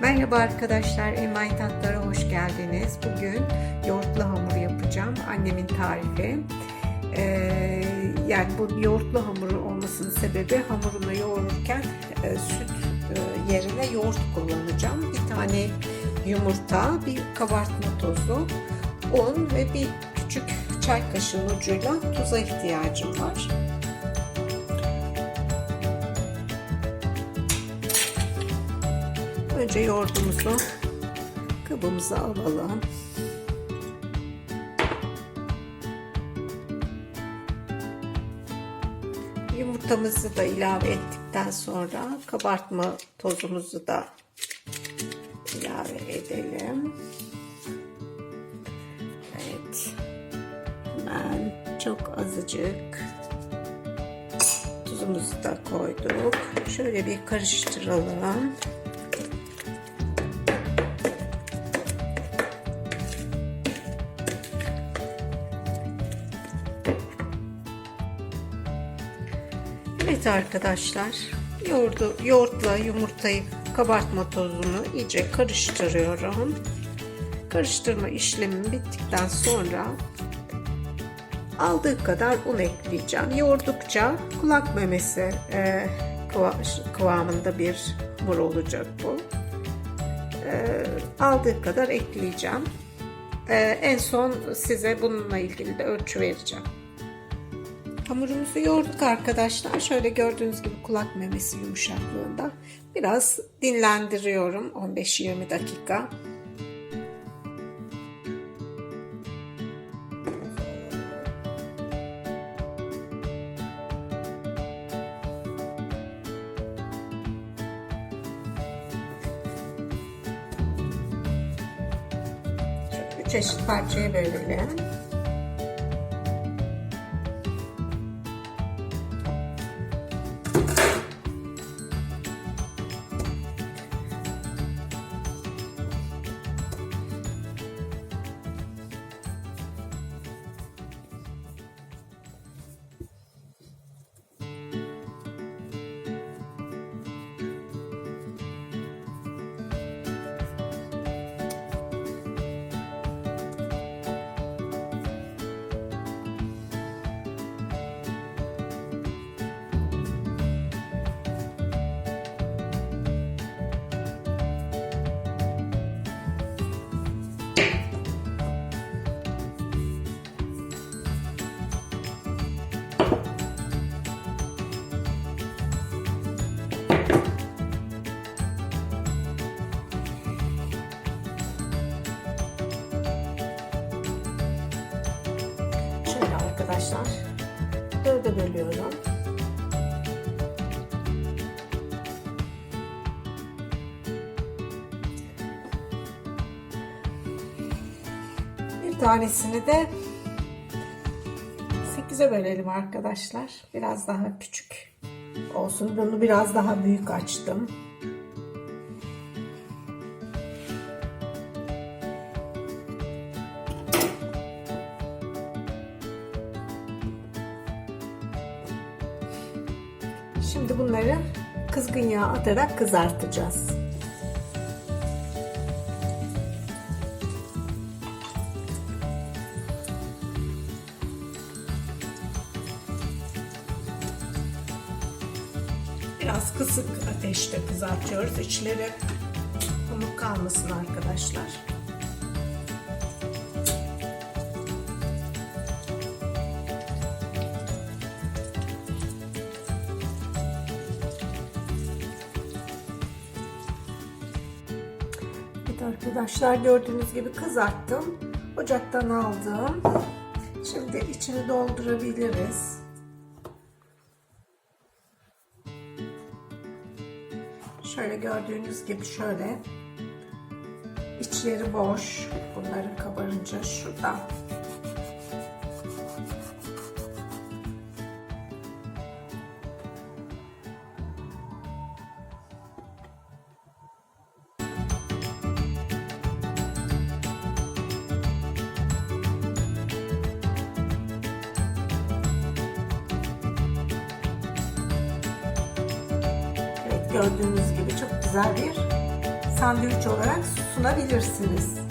Merhaba arkadaşlar, Emay Tatlara hoş geldiniz. Bugün yoğurtlu hamur yapacağım. Annemin tarifi. Ee, yani bu yoğurtlu hamuru olmasının sebebi hamurunu yoğururken e, süt e, yerine yoğurt kullanacağım. Bir tane yumurta, bir kabartma tozu, un ve bir küçük çay kaşığı ucuyla tuza ihtiyacım var. Önce yoğurdumuzu kabımıza alalım. Yumurtamızı da ilave ettikten sonra kabartma tozumuzu da ilave edelim. Evet. Hemen çok azıcık tuzumuzu da koyduk. Şöyle bir karıştıralım. Evet arkadaşlar, yoğurdu, yoğurtla yumurtayı kabartma tozunu iyice karıştırıyorum. Karıştırma işlemi bittikten sonra aldığı kadar un ekleyeceğim. Yoğurdukça kulak memesi e, kıvamında bir hamur olacak bu. E, aldığı kadar ekleyeceğim. E, en son size bununla ilgili de ölçü vereceğim. Hamurumuzu yoğurduk arkadaşlar. Şöyle gördüğünüz gibi kulak memesi yumuşaklığında. Biraz dinlendiriyorum 15-20 dakika. Şöyle üç eşit parçaya bölelim. Arkadaşlar dörde bölüyorum. Bir tanesini de 8'e bölelim arkadaşlar. Biraz daha küçük olsun. Bunu biraz daha büyük açtım. Şimdi bunları kızgın yağ atarak kızartacağız. Biraz kısık ateşte kızartıyoruz. İçleri pamuk kalmasın arkadaşlar. Evet arkadaşlar gördüğünüz gibi kızarttım. Ocaktan aldım. Şimdi içini doldurabiliriz. Şöyle gördüğünüz gibi şöyle içleri boş. Bunların kabarınca şurada. Gördüğünüz gibi çok güzel bir sandviç olarak sunabilirsiniz.